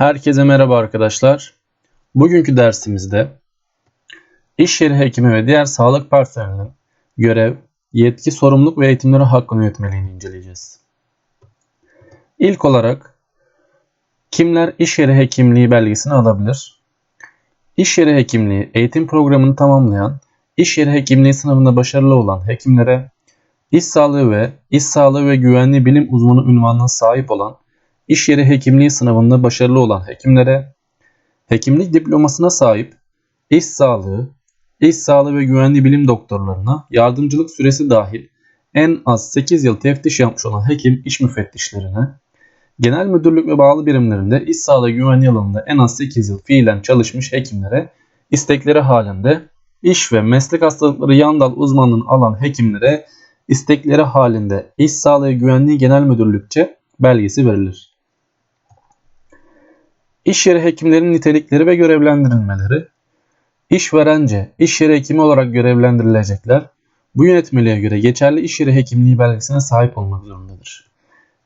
Herkese merhaba arkadaşlar. Bugünkü dersimizde iş yeri hekimi ve diğer sağlık personelinin görev, yetki, sorumluluk ve eğitimleri hakkında yönetmeliğini inceleyeceğiz. İlk olarak kimler iş yeri hekimliği belgesini alabilir? İş yeri hekimliği eğitim programını tamamlayan, iş yeri hekimliği sınavında başarılı olan hekimlere iş sağlığı ve iş sağlığı ve güvenliği bilim uzmanı unvanına sahip olan iş yeri hekimliği sınavında başarılı olan hekimlere, hekimlik diplomasına sahip iş sağlığı, iş sağlığı ve güvenliği bilim doktorlarına yardımcılık süresi dahil en az 8 yıl teftiş yapmış olan hekim iş müfettişlerine, genel müdürlük ve bağlı birimlerinde iş sağlığı güvenliği alanında en az 8 yıl fiilen çalışmış hekimlere, istekleri halinde iş ve meslek hastalıkları yan dal uzmanlığını alan hekimlere istekleri halinde iş sağlığı güvenliği genel müdürlükçe belgesi verilir. İş yeri hekimlerin nitelikleri ve görevlendirilmeleri. İşverence, iş yeri hekimi olarak görevlendirilecekler. Bu yönetmeliğe göre geçerli iş yeri hekimliği belgesine sahip olmak zorundadır.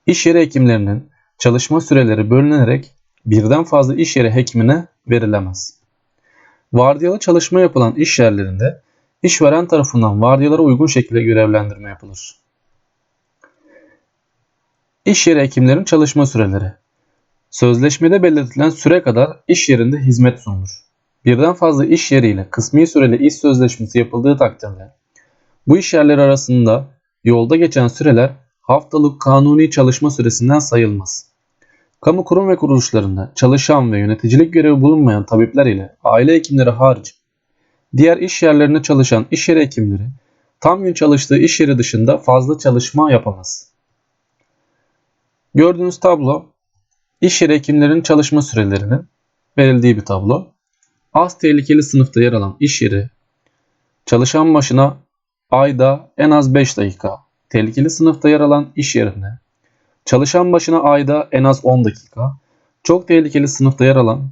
İş yeri hekimlerinin çalışma süreleri bölünerek birden fazla iş yeri hekimine verilemez. Vardiyalı çalışma yapılan iş yerlerinde işveren tarafından vardiyalara uygun şekilde görevlendirme yapılır. İş yeri hekimlerin çalışma süreleri Sözleşmede belirtilen süre kadar iş yerinde hizmet sunulur. Birden fazla iş yeriyle kısmi süreli iş sözleşmesi yapıldığı takdirde bu iş yerleri arasında yolda geçen süreler haftalık kanuni çalışma süresinden sayılmaz. Kamu kurum ve kuruluşlarında çalışan ve yöneticilik görevi bulunmayan tabipler ile aile hekimleri hariç diğer iş yerlerinde çalışan iş yeri hekimleri tam gün çalıştığı iş yeri dışında fazla çalışma yapamaz. Gördüğünüz tablo İş yeri hekimlerin çalışma sürelerinin verildiği bir tablo. Az tehlikeli sınıfta yer alan iş yeri çalışan başına ayda en az 5 dakika, tehlikeli sınıfta yer alan iş yerine çalışan başına ayda en az 10 dakika, çok tehlikeli sınıfta yer alan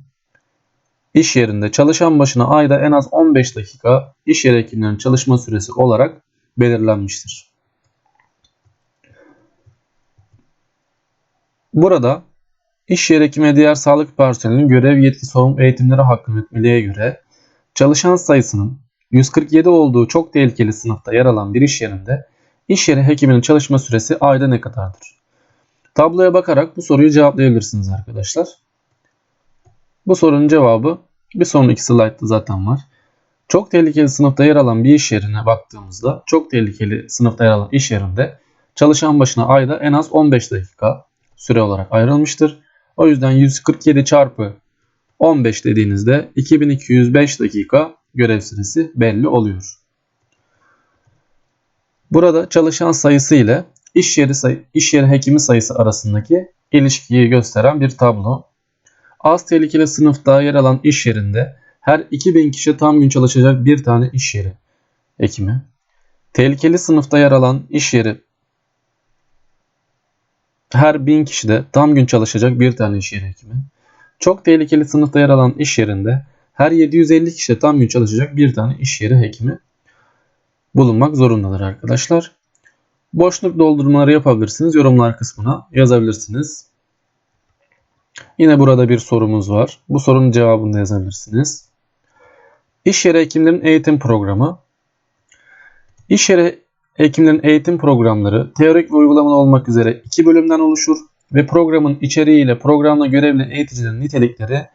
iş yerinde çalışan başına ayda en az 15 dakika iş yeri hekimlerinin çalışma süresi olarak belirlenmiştir. Burada İş yeri hekimi diğer sağlık personelinin görev yetki sorumluluk eğitimleri hakkında yönetmeliğe göre çalışan sayısının 147 olduğu çok tehlikeli sınıfta yer alan bir iş yerinde iş yeri hekiminin çalışma süresi ayda ne kadardır? Tabloya bakarak bu soruyu cevaplayabilirsiniz arkadaşlar. Bu sorunun cevabı bir sonraki slaytta zaten var. Çok tehlikeli sınıfta yer alan bir iş yerine baktığımızda çok tehlikeli sınıfta yer alan iş yerinde çalışan başına ayda en az 15 dakika süre olarak ayrılmıştır. O yüzden 147 çarpı 15 dediğinizde 2205 dakika görev süresi belli oluyor. Burada çalışan sayısı ile iş yeri, sayı, iş yeri hekimi sayısı arasındaki ilişkiyi gösteren bir tablo. Az tehlikeli sınıfta yer alan iş yerinde her 2000 kişi tam gün çalışacak bir tane iş yeri hekimi. Tehlikeli sınıfta yer alan iş yeri her 1000 kişide tam gün çalışacak bir tane iş yeri hekimi. Çok tehlikeli sınıfta yer alan iş yerinde her 750 kişide tam gün çalışacak bir tane iş yeri hekimi bulunmak zorundadır arkadaşlar. Boşluk doldurmaları yapabilirsiniz. Yorumlar kısmına yazabilirsiniz. Yine burada bir sorumuz var. Bu sorunun cevabını da yazabilirsiniz. İş yeri hekimlerin eğitim programı. İş yeri Hekimlerin eğitim programları teorik ve uygulamalı olmak üzere iki bölümden oluşur ve programın içeriğiyle programla görevli eğiticilerin nitelikleri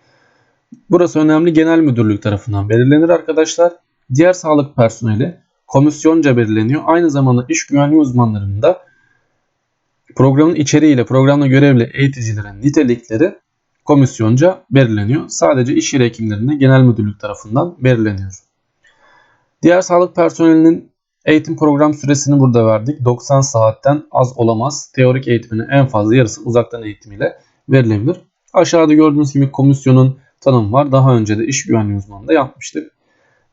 burası önemli genel müdürlük tarafından belirlenir arkadaşlar. Diğer sağlık personeli komisyonca belirleniyor. Aynı zamanda iş güvenliği uzmanlarının da programın içeriğiyle programla görevli eğiticilerin nitelikleri komisyonca belirleniyor. Sadece iş yeri hekimlerinde genel müdürlük tarafından belirleniyor. Diğer sağlık personelinin Eğitim program süresini burada verdik. 90 saatten az olamaz. Teorik eğitiminin en fazla yarısı uzaktan eğitimiyle verilebilir. Aşağıda gördüğünüz gibi komisyonun tanımı var. Daha önce de iş güvenliği uzmanında yapmıştık.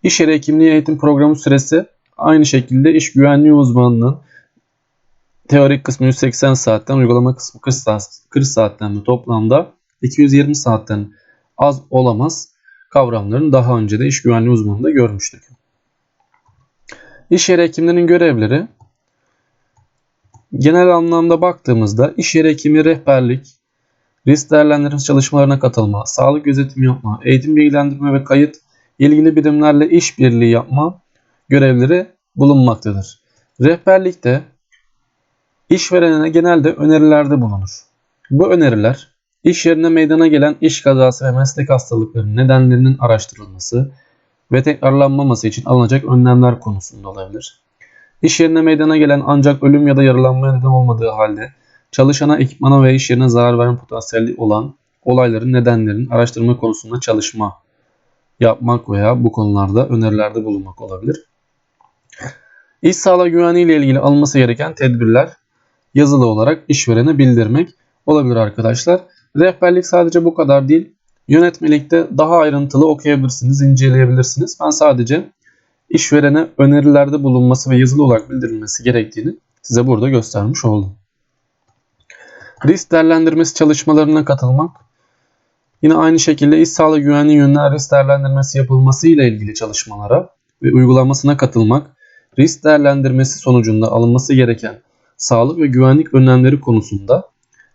İş yeri hekimliği eğitim programı süresi aynı şekilde iş güvenliği uzmanının teorik kısmı 180 saatten uygulama kısmı 40, saat, 40 saatten de toplamda 220 saatten az olamaz kavramlarını daha önce de iş güvenliği uzmanında görmüştük. İş yeri hekimlerinin görevleri genel anlamda baktığımızda iş yeri hekimi rehberlik, risk değerlendirme çalışmalarına katılma, sağlık gözetimi yapma, eğitim bilgilendirme ve kayıt, ilgili birimlerle işbirliği yapma görevleri bulunmaktadır. Rehberlikte işverene genelde önerilerde bulunur. Bu öneriler iş yerine meydana gelen iş kazası ve meslek hastalıklarının nedenlerinin araştırılması ve tekrarlanmaması için alınacak önlemler konusunda olabilir. İş yerine meydana gelen ancak ölüm ya da yaralanmaya neden olmadığı halde çalışana, ekipmana ve iş yerine zarar verme potansiyeli olan olayların nedenlerinin araştırma konusunda çalışma yapmak veya bu konularda önerilerde bulunmak olabilir. İş sağlığı güvenliği ile ilgili alınması gereken tedbirler yazılı olarak işverene bildirmek olabilir arkadaşlar. Rehberlik sadece bu kadar değil. Yönetmelikte daha ayrıntılı okuyabilirsiniz, inceleyebilirsiniz. Ben sadece işverene önerilerde bulunması ve yazılı olarak bildirilmesi gerektiğini size burada göstermiş oldum. Risk değerlendirmesi çalışmalarına katılmak. Yine aynı şekilde iş sağlığı güvenliği yönünden risk değerlendirmesi yapılması ile ilgili çalışmalara ve uygulamasına katılmak, risk değerlendirmesi sonucunda alınması gereken sağlık ve güvenlik önlemleri konusunda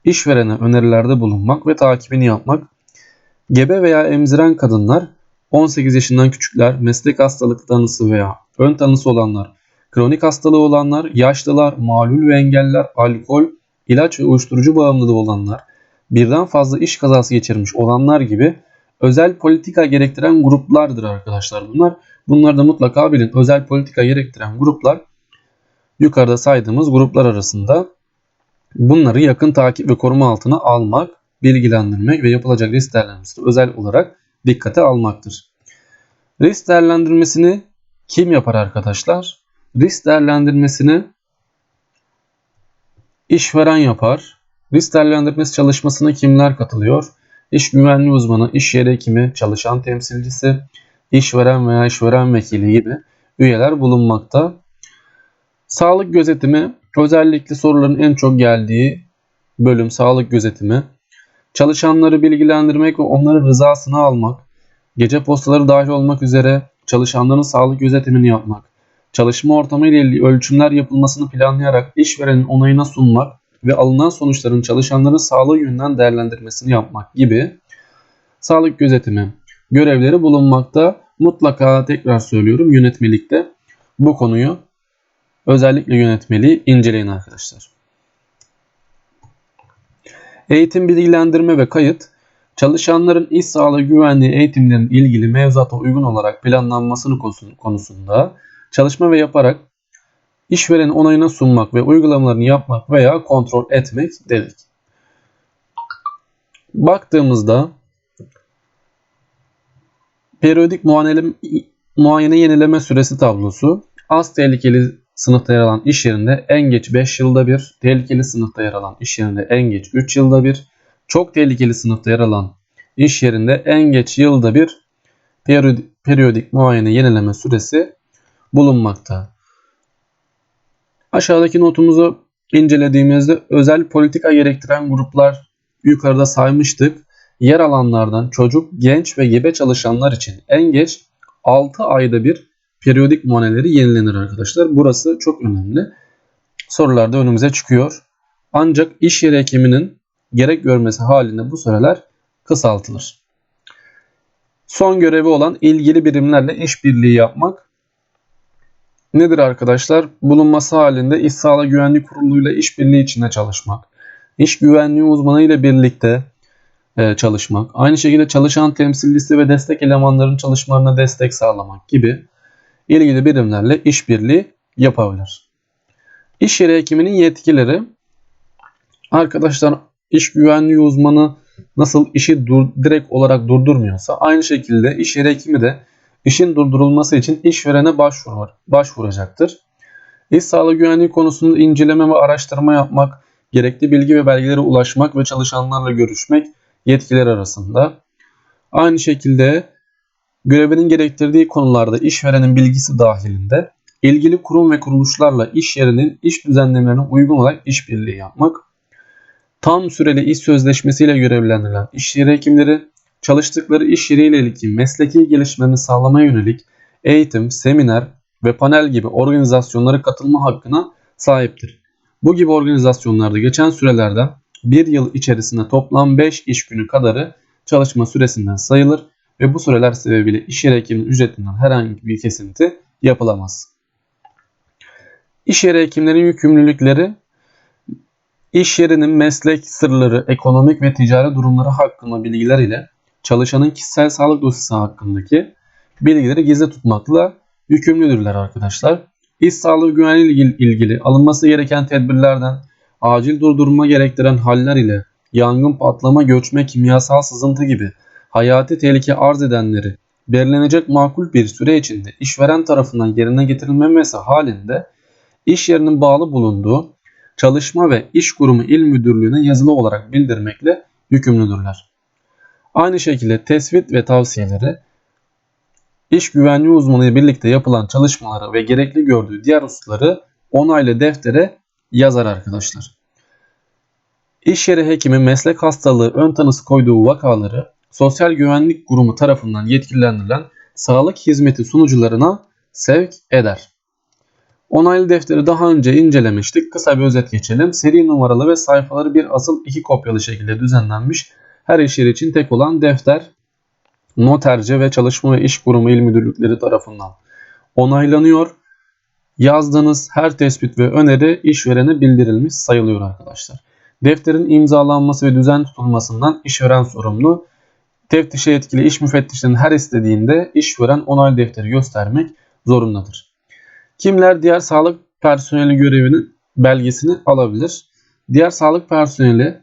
işverene önerilerde bulunmak ve takibini yapmak, gebe veya emziren kadınlar, 18 yaşından küçükler, meslek hastalık tanısı veya ön tanısı olanlar, kronik hastalığı olanlar, yaşlılar, malul ve engeller, alkol, ilaç ve uyuşturucu bağımlılığı olanlar, birden fazla iş kazası geçirmiş olanlar gibi özel politika gerektiren gruplardır arkadaşlar bunlar. Bunları da mutlaka bilin. Özel politika gerektiren gruplar yukarıda saydığımız gruplar arasında bunları yakın takip ve koruma altına almak, bilgilendirmek ve yapılacak risk değerlendirmesi özel olarak dikkate almaktır. Risk değerlendirmesini kim yapar arkadaşlar? Risk değerlendirmesini işveren yapar. Risk değerlendirmesi çalışmasına kimler katılıyor? İş güvenliği uzmanı, iş yeri hekimi, çalışan temsilcisi, işveren veya işveren vekili gibi üyeler bulunmakta. Sağlık gözetimi özellikle soruların en çok geldiği bölüm sağlık gözetimi. Çalışanları bilgilendirmek ve onların rızasını almak, gece postaları dahil olmak üzere çalışanların sağlık gözetimini yapmak, çalışma ortamı ile ilgili ölçümler yapılmasını planlayarak işverenin onayına sunmak ve alınan sonuçların çalışanların sağlığı yönünden değerlendirmesini yapmak gibi sağlık gözetimi görevleri bulunmakta. Mutlaka tekrar söylüyorum yönetmelikte bu konuyu özellikle yönetmeliği inceleyin arkadaşlar. Eğitim bilgilendirme ve kayıt çalışanların iş sağlığı güvenliği eğitimlerinin ilgili mevzuata uygun olarak planlanmasını konusunda çalışma ve yaparak işverenin onayına sunmak ve uygulamalarını yapmak veya kontrol etmek dedik. Baktığımızda periyodik muayene, muayene yenileme süresi tablosu az tehlikeli sınıfta yer alan iş yerinde en geç 5 yılda bir, tehlikeli sınıfta yer alan iş yerinde en geç 3 yılda bir, çok tehlikeli sınıfta yer alan iş yerinde en geç yılda bir periyodik, muayene yenileme süresi bulunmakta. Aşağıdaki notumuzu incelediğimizde özel politika gerektiren gruplar yukarıda saymıştık. Yer alanlardan çocuk, genç ve gebe çalışanlar için en geç 6 ayda bir periyodik muayeneleri yenilenir arkadaşlar. Burası çok önemli. Sorularda önümüze çıkıyor. Ancak iş yeri hekiminin gerek görmesi halinde bu süreler kısaltılır. Son görevi olan ilgili birimlerle işbirliği yapmak nedir arkadaşlar? Bulunması halinde İş Sağlığı Güvenlik Kurulu işbirliği içinde çalışmak. İş güvenliği uzmanı ile birlikte e, çalışmak. Aynı şekilde çalışan temsilcisi ve destek elemanların çalışmalarına destek sağlamak gibi ilgili birimlerle işbirliği yapabilir. İş yeri hekiminin yetkileri arkadaşlar iş güvenliği uzmanı nasıl işi dur, direkt olarak durdurmuyorsa aynı şekilde iş yeri hekimi de işin durdurulması için işverene başvurur, başvuracaktır. İş sağlığı güvenliği konusunda inceleme ve araştırma yapmak, gerekli bilgi ve belgelere ulaşmak ve çalışanlarla görüşmek yetkiler arasında. Aynı şekilde görevinin gerektirdiği konularda işverenin bilgisi dahilinde ilgili kurum ve kuruluşlarla iş yerinin iş düzenlemelerine uygun olarak işbirliği yapmak, tam süreli iş sözleşmesiyle görevlendirilen iş yeri hekimleri çalıştıkları iş yeriyle ilgili mesleki gelişmelerini sağlamaya yönelik eğitim, seminer ve panel gibi organizasyonlara katılma hakkına sahiptir. Bu gibi organizasyonlarda geçen sürelerde bir yıl içerisinde toplam 5 iş günü kadarı çalışma süresinden sayılır ve bu süreler sebebiyle iş yeri hekiminin ücretinden herhangi bir kesinti yapılamaz. İş yeri hekimlerin yükümlülükleri iş yerinin meslek sırları, ekonomik ve ticari durumları hakkında bilgiler ile çalışanın kişisel sağlık dosyası hakkındaki bilgileri gizli tutmakla yükümlüdürler arkadaşlar. İş sağlığı güvenliği ile ilgili alınması gereken tedbirlerden acil durdurma gerektiren haller ile yangın, patlama, göçme, kimyasal sızıntı gibi hayati tehlike arz edenleri belirlenecek makul bir süre içinde işveren tarafından yerine getirilmemesi halinde iş yerinin bağlı bulunduğu Çalışma ve İş Kurumu İl Müdürlüğü'ne yazılı olarak bildirmekle yükümlüdürler. Aynı şekilde tespit ve tavsiyeleri iş güvenliği uzmanı ile birlikte yapılan çalışmaları ve gerekli gördüğü diğer hususları onaylı deftere yazar arkadaşlar. İş yeri hekimi meslek hastalığı ön tanısı koyduğu vakaları Sosyal Güvenlik Kurumu tarafından yetkilendirilen sağlık hizmeti sunucularına sevk eder. Onaylı defteri daha önce incelemiştik. Kısa bir özet geçelim. Seri numaralı ve sayfaları bir asıl iki kopyalı şekilde düzenlenmiş. Her iş yeri için tek olan defter noterce ve çalışma ve iş kurumu il müdürlükleri tarafından onaylanıyor. Yazdığınız her tespit ve öneri işverene bildirilmiş sayılıyor arkadaşlar. Defterin imzalanması ve düzen tutulmasından işveren sorumlu. Teftişe etkili iş müfettişlerinin her istediğinde işveren onay defteri göstermek zorundadır. Kimler diğer sağlık personeli görevinin belgesini alabilir? Diğer sağlık personeli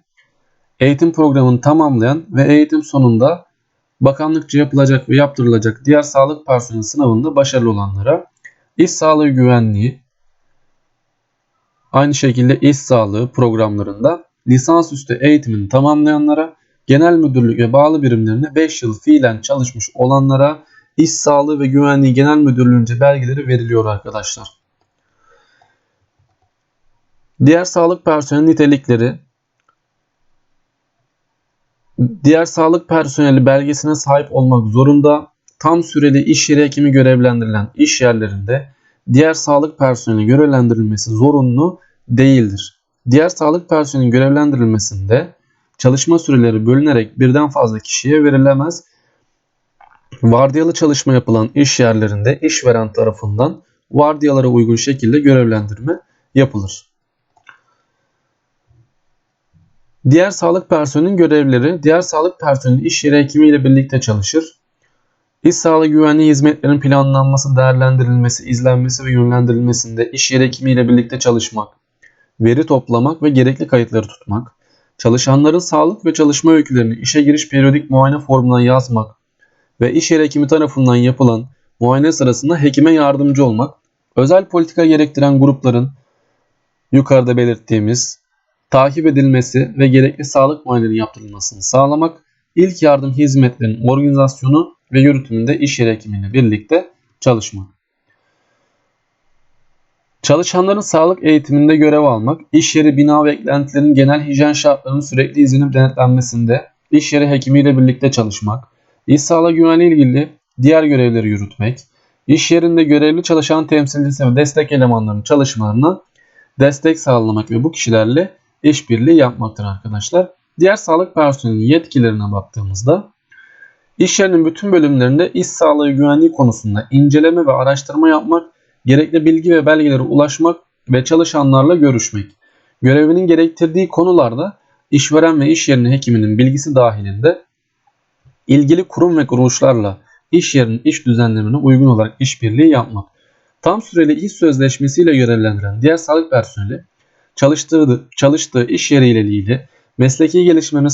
eğitim programını tamamlayan ve eğitim sonunda bakanlıkça yapılacak ve yaptırılacak diğer sağlık personeli sınavında başarılı olanlara iş sağlığı güvenliği aynı şekilde iş sağlığı programlarında lisansüstü eğitimini tamamlayanlara genel müdürlük ve bağlı birimlerine 5 yıl fiilen çalışmış olanlara İş Sağlığı ve Güvenliği Genel Müdürlüğü'nce belgeleri veriliyor arkadaşlar. Diğer sağlık personeli nitelikleri Diğer sağlık personeli belgesine sahip olmak zorunda. Tam süreli iş yeri hekimi görevlendirilen iş yerlerinde diğer sağlık personeli görevlendirilmesi zorunlu değildir. Diğer sağlık personelinin görevlendirilmesinde çalışma süreleri bölünerek birden fazla kişiye verilemez Vardiyalı çalışma yapılan iş yerlerinde işveren tarafından vardiyalara uygun şekilde görevlendirme yapılır. Diğer sağlık personelinin görevleri, diğer sağlık personeli iş yeri hekimi ile birlikte çalışır. İş sağlığı güvenliği hizmetlerinin planlanması, değerlendirilmesi, izlenmesi ve yönlendirilmesinde iş yeri hekimi ile birlikte çalışmak, veri toplamak ve gerekli kayıtları tutmak, çalışanların sağlık ve çalışma öykülerini işe giriş periyodik muayene formuna yazmak, ve iş yeri hekimi tarafından yapılan muayene sırasında hekime yardımcı olmak, özel politika gerektiren grupların yukarıda belirttiğimiz takip edilmesi ve gerekli sağlık muayenelerinin yaptırılmasını sağlamak, ilk yardım hizmetlerinin organizasyonu ve yürütümünde iş yeri hekimiyle birlikte çalışmak. Çalışanların sağlık eğitiminde görev almak, iş yeri bina ve eklentilerin genel hijyen şartlarının sürekli izlenip denetlenmesinde iş yeri hekimiyle birlikte çalışmak, İş sağlığı güvenliği ilgili diğer görevleri yürütmek, iş yerinde görevli çalışan temsilcisi ve destek elemanlarının çalışmalarına destek sağlamak ve bu kişilerle işbirliği yapmaktır arkadaşlar. Diğer sağlık personelinin yetkilerine baktığımızda iş yerinin bütün bölümlerinde iş sağlığı güvenliği konusunda inceleme ve araştırma yapmak, gerekli bilgi ve belgelere ulaşmak ve çalışanlarla görüşmek. Görevinin gerektirdiği konularda işveren ve iş yerinin hekiminin bilgisi dahilinde ilgili kurum ve kuruluşlarla iş yerinin iş düzenlemine uygun olarak işbirliği yapmak. Tam süreli iş sözleşmesiyle görevlendiren diğer sağlık personeli çalıştığı, çalıştığı iş yeriyle ilgili mesleki gelişmeni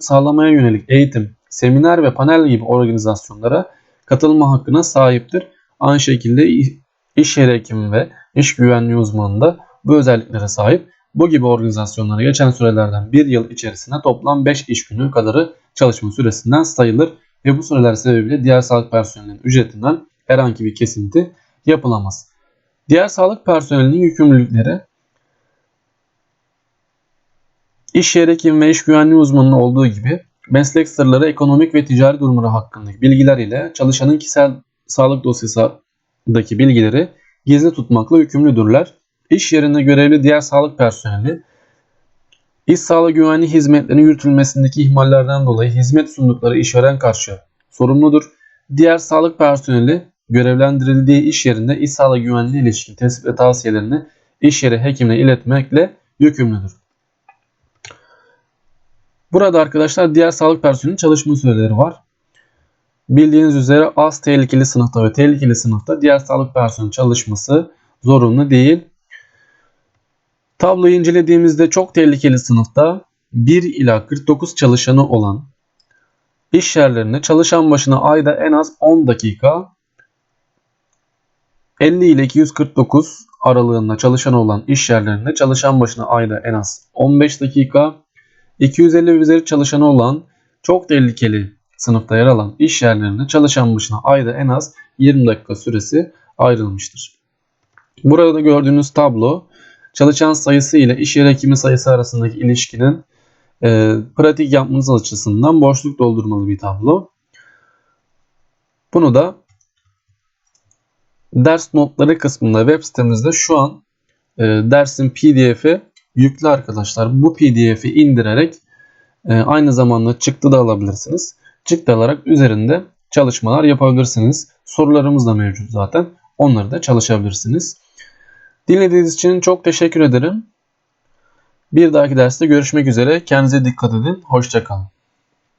sağlamaya yönelik eğitim, seminer ve panel gibi organizasyonlara katılma hakkına sahiptir. Aynı şekilde iş yeri hekimi ve iş güvenliği uzmanı da bu özelliklere sahip. Bu gibi organizasyonlara geçen sürelerden bir yıl içerisinde toplam 5 iş günü kadarı çalışma süresinden sayılır ve bu süreler sebebiyle diğer sağlık personelinin ücretinden herhangi bir kesinti yapılamaz. Diğer sağlık personelinin yükümlülükleri iş yeri hekim ve iş güvenliği uzmanının olduğu gibi meslek sırları, ekonomik ve ticari durumları hakkındaki bilgiler ile çalışanın kişisel sağlık dosyasındaki bilgileri gizli tutmakla yükümlüdürler. İş yerinde görevli diğer sağlık personeli İş sağlığı güvenliği hizmetlerinin yürütülmesindeki ihmallerden dolayı hizmet sundukları işveren karşı sorumludur. Diğer sağlık personeli görevlendirildiği iş yerinde iş sağlığı güvenliği ilişkin tespit ve tavsiyelerini iş yeri hekimine iletmekle yükümlüdür. Burada arkadaşlar diğer sağlık personelinin çalışma süreleri var. Bildiğiniz üzere az tehlikeli sınıfta ve tehlikeli sınıfta diğer sağlık personeli çalışması zorunlu değil. Tabloyu incelediğimizde çok tehlikeli sınıfta 1 ila 49 çalışanı olan iş yerlerinde çalışan başına ayda en az 10 dakika 50 ile 249 aralığında çalışan olan iş yerlerinde çalışan başına ayda en az 15 dakika 250 ve üzeri çalışanı olan çok tehlikeli sınıfta yer alan iş yerlerinde çalışan başına ayda en az 20 dakika süresi ayrılmıştır. Burada da gördüğünüz tablo çalışan sayısı ile iş yeri hekimi sayısı arasındaki ilişkinin e, pratik yapmanız açısından boşluk doldurmalı bir tablo. Bunu da ders notları kısmında web sitemizde şu an e, dersin pdf'i yüklü arkadaşlar. Bu pdf'i indirerek e, aynı zamanda çıktı da alabilirsiniz. Çıktı alarak üzerinde çalışmalar yapabilirsiniz. Sorularımız da mevcut zaten. Onları da çalışabilirsiniz. Dinlediğiniz için çok teşekkür ederim. Bir dahaki derste görüşmek üzere. Kendinize dikkat edin. Hoşçakalın.